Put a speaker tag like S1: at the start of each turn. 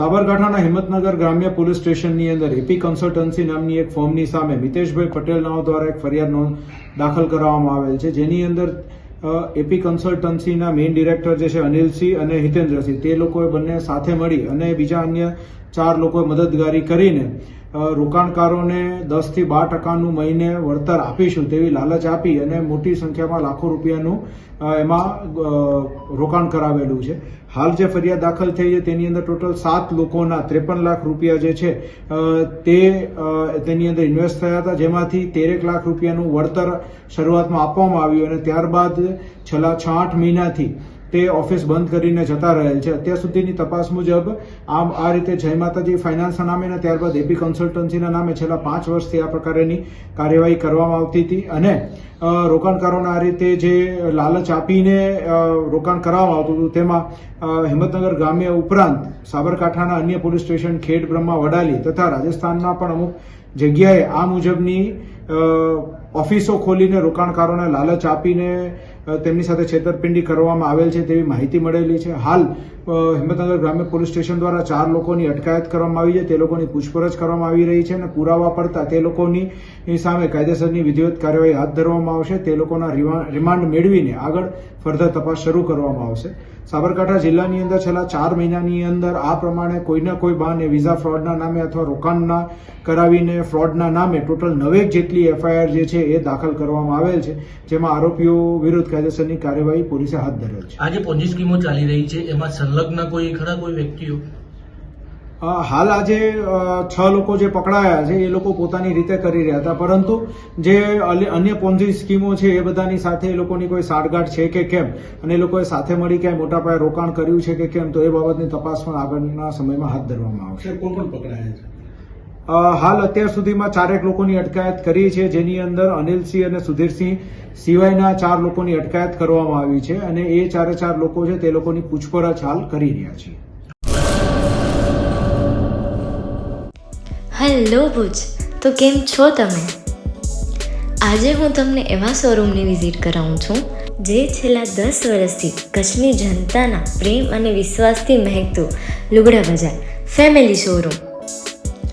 S1: સાબરકાંઠાના હિંમતનગર ગ્રામ્ય પોલીસ સ્ટેશનની અંદર એપી કન્સલ્ટન્સી નામની એક ફોર્મની સામે મિતેશભાઈ પટેલ નામ દ્વારા એક ફરિયાદ નોંધ દાખલ કરવામાં આવેલ છે. જેની અંદર એપી કન્સલ્ટન્સીના મેઇન ડિરેક્ટર જે છે અનિલસિંહ અને હિતેન્દ્રસિંહ તે લોકોએ બંને સાથે મળી અને બીજા અન્ય ચાર લોકોએ મદદગારી કરીને રોકાણકારોને દસથી બાર ટકાનું મહિને વળતર આપીશું તેવી લાલચ આપી અને મોટી સંખ્યામાં લાખો રૂપિયાનું એમાં રોકાણ કરાવેલું છે. હાલ જે ફરિયાદ દાખલ થઈ છે તેની અંદર ટોટલ સાત લોકોના ત્રેપન લાખ રૂપિયા જે છે તે તેની અંદર ઇન્વેસ્ટ થયા હતા. જેમાંથી તેરેક લાખ રૂપિયાનું વળતર શરૂઆતમાં આપવામાં આવ્યું અને ત્યારબાદ છેલ્લા છ આઠ મહિનાથી તે ઓફિસ બંધ કરીને જતા રહેલ છે. અત્યાર સુધીની તપાસ મુજબ આમ આ રીતે જય માતાજી ફાઇનાન્સના નામે અને ત્યારબાદ એપી કન્સલ્ટન્સીના નામે છેલ્લા પાંચ વર્ષથી આ પ્રકારની કાર્યવાહી કરવામાં આવતી હતી અને રોકાણકારોને આ રીતે જે લાલચ આપીને રોકાણ કરાવવામાં આવતું હતું, તેમાં હિંમતનગર ગ્રામ્ય ઉપરાંત સાબરકાંઠાના અન્ય પોલીસ સ્ટેશન ખેડ બ્રહ્મા વડાલી તથા રાજસ્થાનના પણ અમુક જગ્યાએ આ મુજબની ઓફિસો ખોલીને, રોકાણકારોને લાલચ આપીને તેમની સાથે છેતરપિંડી કરવામાં આવેલ છે તેવી માહિતી મળેલી છે. હાલ હિંમતનગર ગ્રામ્ય પોલીસ સ્ટેશન દ્વારા ચાર લોકોની અટકાયત કરવામાં આવી છે. તે લોકોની પૂછપરછ કરવામાં આવી રહી છે અને પુરાવા પડતા તે લોકોની સામે કાયદેસરની વિધિવત કાર્યવાહી હાથ ધરવામાં આવશે. તે લોકોના રિમા- રિમાન્ડ મેળવીને આગળ ફર્ધર તપાસ શરૂ કરવામાં આવશે. સાબરકાંઠા જિલ્લાની અંદર છેલ્લા ચાર મહિનાની અંદર આ પ્રમાણે કોઈના કોઈ બહાને વિઝા ફ્રોડના નામે અથવા રોકાણના કરાવીને ફ્રોડના નામે ટોટલ નવેક જેટલી એફઆઈઆર જે છે એ દાખલ કરવામાં આવેલ છે જેમાં આરોપીઓ વિરુદ્ધ કાયદેસરની કાર્યવાહી પોલીસે હાથ ધરેલ છે.
S2: આજે જે પોન્જી સ્કીમો ચાલી રહી છે એમાં સંલગ્ન કોઈ ખરા કોઈ વ્યક્તિઓ?
S1: હાલ આજે છ લોકો જે પકડાયા છે એ લોકો પોતાની રીતે કરી રહ્યા હતા પરંતુ જે અન્ય પોન્ઝી સ્કીમો છે એ બધાની સાથે એ લોકોની કોઈ સાઠગાંઠ છે કે કેમ? અને એ લોકોએ સાથે મળી ક્યાંય મોટા પાયે રોકાણ કર્યું છે કે કેમ? તો એ બાબતની તપાસ પણ આગળના સમયમાં હાથ ધરવામાં આવશે.
S3: કોણ કોણ પકડાયા છે?
S1: હાલ અત્યાર સુધીમાં ચારેક લોકોની અટકાયત કરી છે, જેની અંદર અનિલસિંહ અને સુધીરસિંહ સિવાયના ચાર લોકોની અટકાયત કરવામાં આવી છે અને એ ચારે ચાર લોકો છે તે લોકોની પૂછપરછ હાલ કરી રહ્યા છીએ
S4: હેલો ભુજ, તો કેમ છો તમે? આજે હું તમને એવા શોરૂમની વિઝિટ કરાવું છું, જે છેલ્લા દસ વર્ષથી કચ્છની જનતાના પ્રેમ અને વિશ્વાસથી મહેકતું લુગડા બજાર, ફેમિલી શોરૂમ.